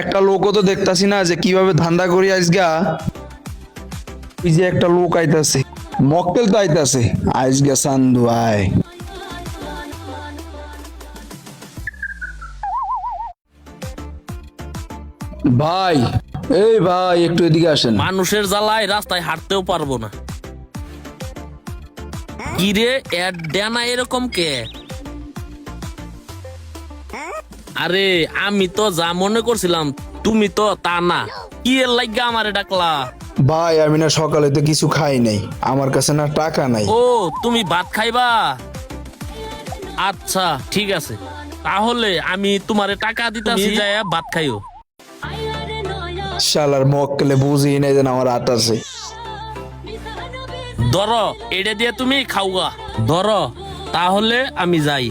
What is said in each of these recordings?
একটা লোকও তো দেখতাছি না যে কীভাবে ধান্দা করি আজগা। ওই যে একটা লোক আইতাছে, মক্কেল তো আইতাছে। আজগা সান্দু আয়। ভাই, এই ভাই, একটু এদিকে আসেন। মানুষের জ্বালায় রাস্তায় হাঁটতেও পারব না। কিরে এর ডেনা এরকম কে? আরে আমি তো যা মনে করছিলাম তুমি তো তা না। কি এর লাগা আমারে ডাকলা? ভাই আমি না সকালে তো কিছু খাই নাই। আমার কাছে না টাকা নাই। ও তুমি ভাত খাইবা? আচ্ছা ঠিক আছে। তাহলে আমি তোমারে টাকা দিতাছি। যায় ভাত খাইও। শালার মক্কেলে বুঝি নাই যেন আমার আট আছে। ধর এটা দিয়ে তুমি খাওগা। ধর তাহলে আমি যাই।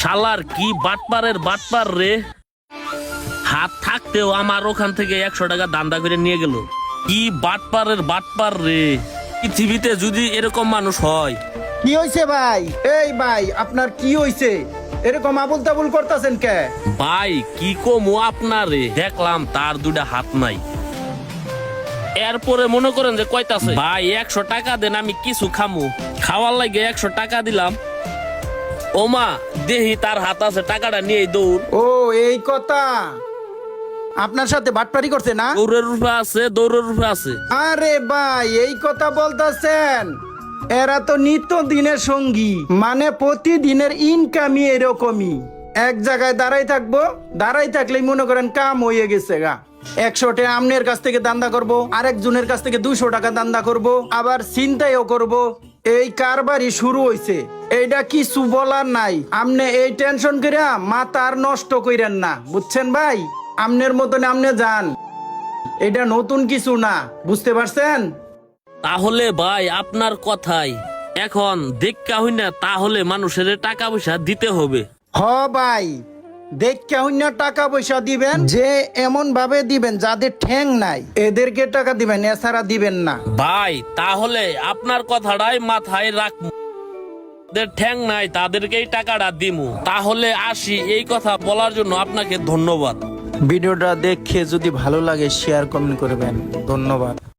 শালার কি বাটপারের বাটপার রে? হাত থাকতেও আমার ওখান থেকে একশো টাকা দান্দা করে নিয়ে গেল। কি বাটপারের বাটপার রে? পৃথিবীতে যদি এরকম মানুষ হয়। কি হইছে ভাই? এই ভাই আপনার কি হইছে? এরকম আবুল তাবুল করতেছেন কে? ভাই কি কমু আপনারে? দেখলাম তার দুটা হাত নাই। এরপরে মনে করেন যে কয়তাছে ভাই একশো টাকা দেন আমি কিছু খামু। খাওয়ার লাগে একশো টাকা দিলাম। ওমা দেহি তার হাত আছে টাকাটা নিয়ে দৌড়। ও এই কথা। আপনার সাথে বাটপারি করছে না? দৌড়ের রূপে আছে দৌড়ের রূপে আছে। আরে ভাই এই কথা বলতেছেন। এরা তো নিত্য দিনের সঙ্গী মানে প্রতিদিনের ইনকামই এরকমই। এক জায়গায় দাঁড়াই থাকব দাঁড়াই থাকলেই মনে করেন কাম হয়ে গেছে গা। একশো টাকা আমনের কাছ থেকে দান্দা করব আরেকজনের কাছ থেকে দুশো টাকা দান্দা করব আবার চিন্তাইও করব। এই কারবারই শুরু হইছে। এইটা কিছু বলার নাই। আমনে এই টেনশন করিয়া মাথা আর নষ্ট কইরেন না। বুঝছেন ভাই? আমনের মতন আমনে যান। এটা নতুন কিছু না। বুঝতে পারছেন? তাহলে ভাই আপনার কথাই। এখন দেখা হই না তাহলে মানুষের টাকা পয়সা দিতে হবে। হ ভাই দেখে হইনা টাকা পয়সা দিবেন যে এমন ভাবে দিবেন যাদের ঠ্যাং নাই। এদেরকে টাকা দিবেন এছাড়া দিবেন না। ভাই তাহলে আপনার কথাটাই মাথায় রাখব যাদের ঠ্যাং নাই, তাদেরকেই টাকাটা দিমু। তাহলে আসি, এই কথা বলার জন্য আপনাকে ধন্যবাদ। ভিডিওটা দেখে যদি ভালো লাগে শেয়ার কমেন্ট করবেন। ধন্যবাদ।